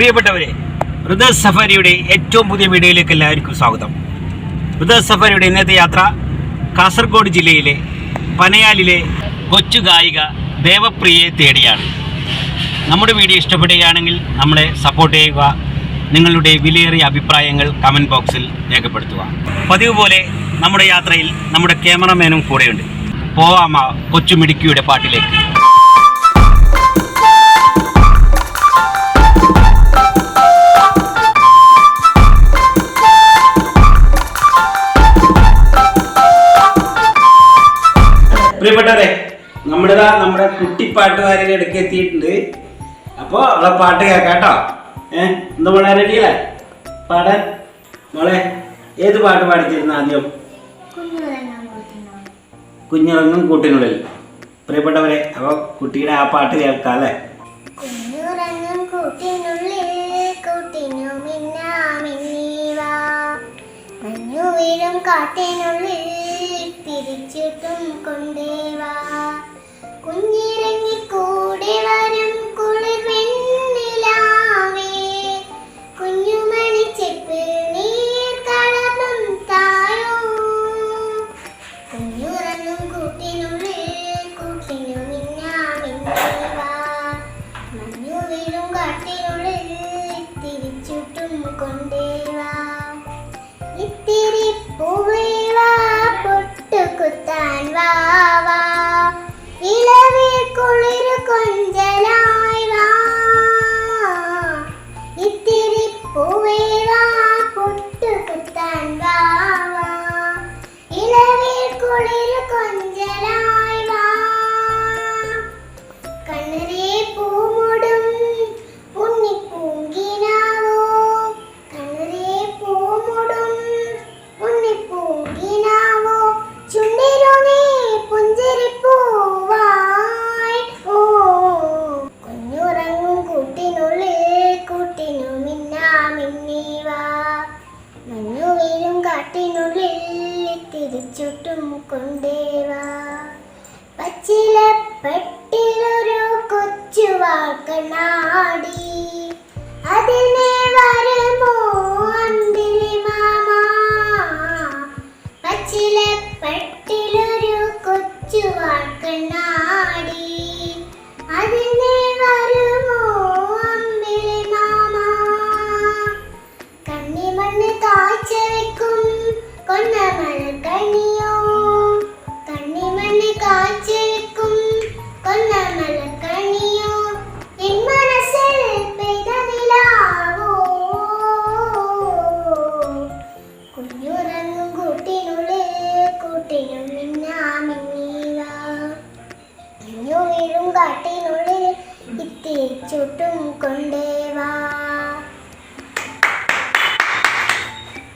പ്രിയപ്പെട്ടവരെ ബ്രദേഴ്സ് സഫാരിയുടെ ഏറ്റവും പുതിയ വീഡിയോയിലേക്ക് എല്ലാവർക്കും സ്വാഗതം. ബ്രദേഴ്സ് സഫാരിയുടെ ഇന്നത്തെ യാത്ര കാസർഗോഡ് ജില്ലയിലെ പനയാലിലെ കൊച്ചു ഗായിക ദേവപ്രിയയെ തേടിയാണ്. നമ്മുടെ വീഡിയോ ഇഷ്ടപ്പെടുകയാണെങ്കിൽ നമ്മളെ സപ്പോർട്ട് ചെയ്യുക നിങ്ങളുടെ വിലയേറിയ അഭിപ്രായങ്ങൾ കമന്റ് ബോക്സിൽ രേഖപ്പെടുത്തുക. പതിവ് പോലെ നമ്മുടെ യാത്രയിൽ നമ്മുടെ ക്യാമറമാനും കൂടെയുണ്ട്. പോവാമ കൊച്ചു മിടുക്കിയുടെ പാട്ടിലേക്ക്. നമ്മുടെ കുട്ടി കുട്ടിപ്പാട്ടുകാരുടെ ഇടയ്ക്ക് എത്തിയിട്ടുണ്ട്. അപ്പോൾ അവളെ പാട്ട് കേൾക്കാം കേട്ടോ. ഏഹ് എന്താ മോളെ റെഡിയല്ലേ പാടാൻ മോളെ ഏത് പാട്ട് പാടിച്ചിരുന്നു ആദ്യം? കുഞ്ഞിറങ്ങും കൂട്ടിനുള്ളിൽ. പ്രിയപ്പെട്ടവരെ അപ്പോൾ കുട്ടിയുടെ ആ പാട്ട് കേൾക്കാം അല്ലേ? കാട്ടിനുള്ളിൽ തിരിച്ചിട്ടും കൊണ്ടേവാ. കൊച്ചു വാൾക്കണ്ണാടി അതിനെ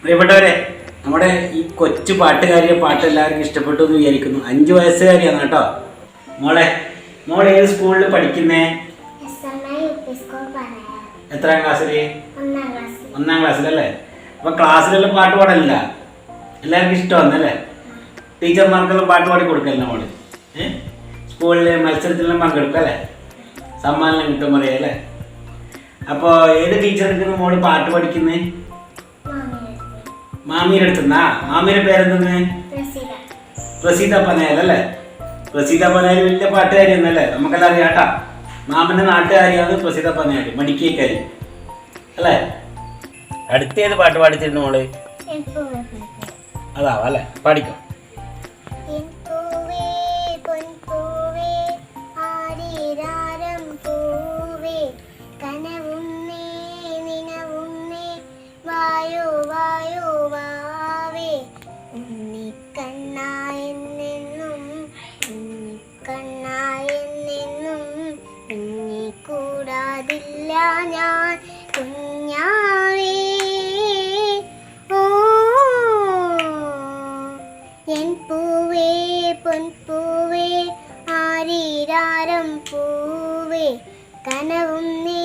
പ്രിയപ്പെട്ടവരെ നമ്മുടെ ഈ കൊച്ചു പാട്ടുകാരിയെ പാട്ട് എല്ലാവർക്കും ഇഷ്ടപ്പെട്ടു എന്ന് വിചാരിക്കുന്നു. അഞ്ചു വയസ്സുകാരിയാണ് കേട്ടോ. മോളെ മോളെ ഏത് സ്കൂളിൽ പഠിക്കുന്നേ? എത്രാം ക്ലാസ്സിൽ ഒന്നാം ക്ലാസ്സിലല്ലേ അപ്പൊ ക്ലാസ്സിലെല്ലാം പാട്ട് പാടലില്ല. എല്ലാവർക്കും ഇഷ്ടമാണല്ലേ ടീച്ചർമാർക്കെല്ലാം പാട്ട് പാടി കൊടുക്കല്ലേ മോൾ. സ്കൂളിലെ മത്സരത്തിലെല്ലാം പങ്കെടുക്കും അല്ലേ? സമ്മാനം കിട്ടും പറയാം അല്ലേ? അപ്പോൾ ഏത് ടീച്ചർക്ക് മോൾ പാട്ട് പഠിക്കുന്നേ? മാമീന്റെ അടുത്തുനിന്നാ മാമീന്റെ പേരെന്തെന്ന് പ്രസീത പനയൽ അല്ലേ? പ്രസീത പനയൽ വലിയ പാട്ടുകാരിയൊന്നല്ലേ? നമുക്കെല്ലാം അറിയാം കേട്ടാ മാമന്റെ നാട്ടുകാരിയാണ് പ്രസീത പനയൽ മടിക്കേക്കാരി അല്ലേ? അടുത്തേത് പാട്ട് പാടിച്ചിരുന്നു മോൾ. അതാവാ അല്ലേ? പാടിക്കോ. കനവും നീ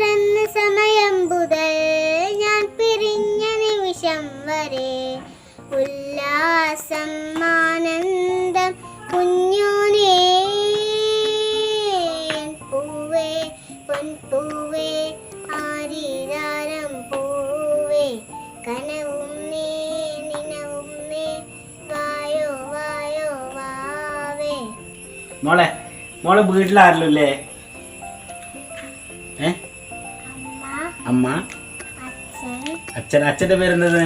പിറന്ന സമയം മുതൽ ഞാൻ പിരിഞ്ഞ നിമിഷം വരെ ഉല്ലാസം ആനന്ദം കുഞ്ഞോനേ പൂവേ പൊൻപൂവേ ആരീരാരം പൂവേ കനവും നേ നിനവും വായോ വായോ വാവേ. മോളെ മോളെ വീട്ടിലാരല്ലേ അമ്മ? അച്ഛൻ അച്ഛന്റെ പേരെന്തത്?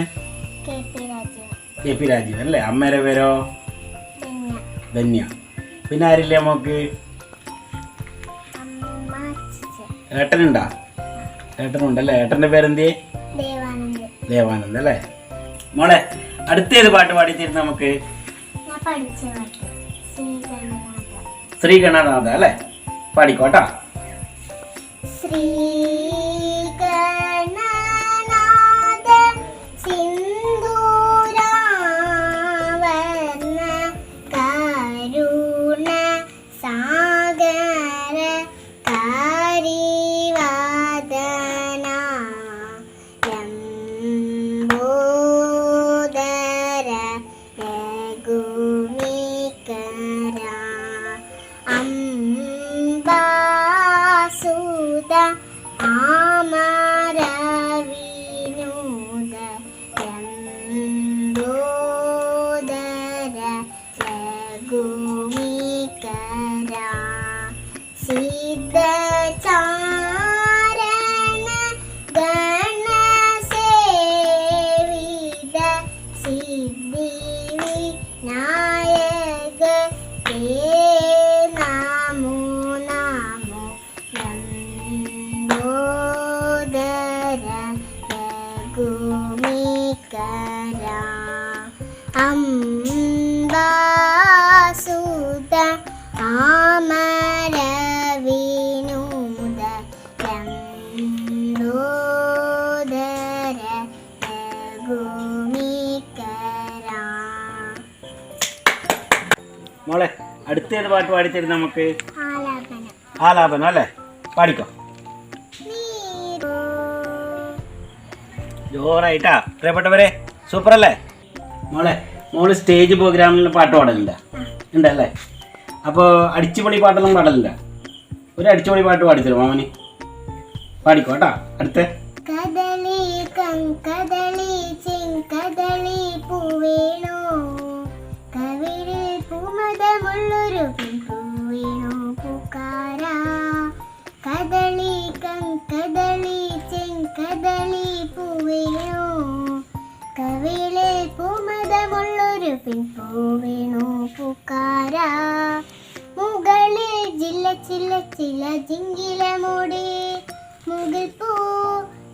കെ പി രാജീവ് അല്ലേ? അമ്മയുടെ പേരോ? ധന്യ. പിന്നെ ആരില്ലേ മോക്ക് അമ്മ അച്ഛൻ ഏട്ടനുണ്ടാ ഏട്ടനുണ്ടല്ലേ ഏട്ടന്റെ പേരെന്തേ? ദേവാനന്ദ് അല്ലേ? മോളെ അടുത്ത ഏത് പാട്ട് പാടി പാടിത്തരുന്ന നമുക്ക്? ശ്രീ ഗണനാഥ അല്ലേ? പാടിക്കോട്ടാ ശ്രീകണ്ഠനാഥ ലംബോദര അടുത്ത മോളെ അടുത്തേത് പാട്ട് പാടിത്തരും നമുക്ക്. ആലാപനം അല്ലേ? പാടിക്കോ. ജോറായിട്ടാ. പ്രിയപ്പെട്ടവരെ സൂപ്പർ അല്ലേ മോളെ മോൾ സ്റ്റേജ് പ്രോഗ്രാമിൽ പാട്ട് പാടലുണ്ട. ഉണ്ടല്ലേ? അപ്പോൾ അടിച്ചുപൊളി പാട്ടൊന്നും പാടലില്ല ഒരു അടിച്ചുപൊളി പാട്ട് പാടിത്തരും മാമന്? പാടിക്കോ കേട്ടാ അടുത്ത. കദളി കങ്കദളി ചെങ്കദളി പൂവേണോ കവിളിൽ പൂമതമുള്ളൊരു പൂവേണോ പൂക്കാര. കദളി കങ്കദളി ചെങ്കദളി പൂവേണോ കവിളിൽ പൂമതമുള്ളൊരു പിൻപൂവേണോ പൂക്കാര. മുകളിൽ ജില്ല ചില്ല ചില ജിങ്കില മൂടി. മുകിൽ പൂ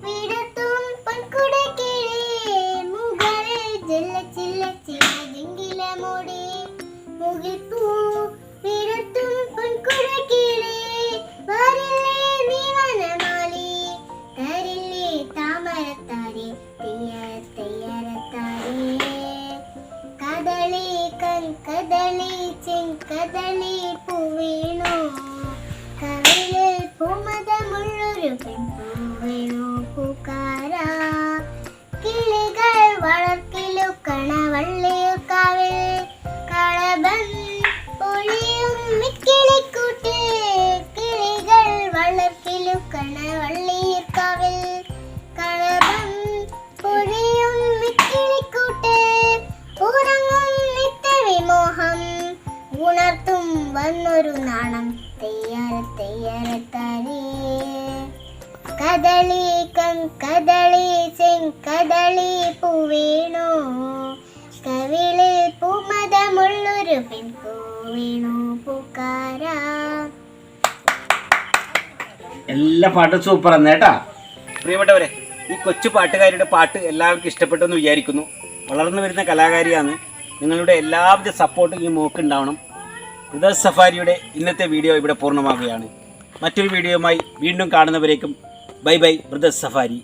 വിടത്തും പൊൻകുട കിളി മുകളിൽ ജില്ല ചില്ല ചില ജിങ്കില മൂടി മുകിൽ പൂ വിടത്തും പൊൻകുട കിളി വരില്ലേ നീ വനമാലി തരില്ലേ താമരത്താരി തെയ്യര തെയ്യരത്താരി കദളി കങ്കദളി ചെങ്കദളി വന്നൊരു നാണം തെയ്യാര തെയ്യാര കദളി കങ്കദളി ചെങ്കദളി പൂവീണു കവിളിൽ പൂമതമുള്ളൊരു പെൺപൂവേണു പൂക്കാര. എല്ലാ പാട്ടും സൂപ്പർ ആണ് കേട്ടാ. പ്രിയപ്പെട്ടവരെ ഈ കൊച്ചു പാട്ടുകാരിയുടെ പാട്ട് എല്ലാവർക്കും ഇഷ്ടപ്പെട്ടെന്ന് വിചാരിക്കുന്നു. വളർന്നു വരുന്ന കലാകാരിയാണ്. നിങ്ങളുടെ എല്ലാവിധ സപ്പോർട്ടും ഈ മോക്ക് ഉണ്ടാവണം. ഹൃദയ സഫാരിയുടെ ഇന്നത്തെ വീഡിയോ ഇവിടെ പൂർണമാവുകയാണ്. മറ്റൊരു വീഡിയോയുമായി വീണ്ടും കാണുന്നവരേക്കും ബൈ ബൈ ബ്രദർ സഫാരി.